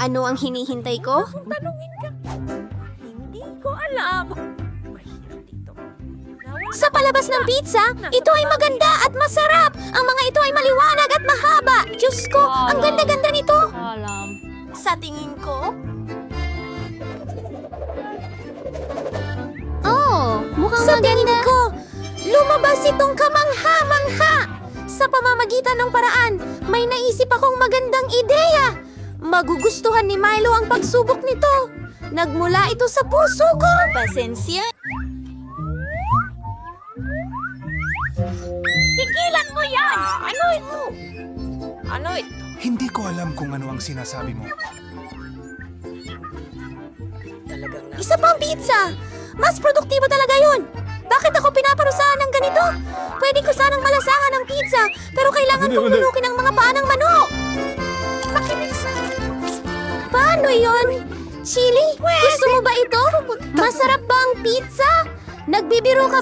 Ano ang hinihintay ko? Kung tanungin ka, hindi ko alam. Mahirap dito. Sa palabas ng pizza, ito ay maganda at masarap. Ang mga ito ay maliwanag at mahaba. Diyos ko, ang ganda-ganda nito. Alam. Sa tingin ko? Oh, mukhang Sa tingin ko, lumabas itong kamangha-mangha. Sa pamamagitan ng paraan, may naisip akong magandang ideya. Magugustuhan ni Milo ang pagsubok nito. Nagmula ito sa puso ko. Pasensya. Tigilan mo yan! Ano ito? Ano ito? Hindi ko alam kung ano ang sinasabi mo. Talagang na... Isa pang pizza! Mas produktibo talaga yun! Bakit ako pinaparusahan ng ganito? Pwede ko sanang malasahan ng pizza, pero kailangan kong lunukin Paano yon? Chili, gusto mo ba ito? Masarap ba ang pizza? Nagbibiro ka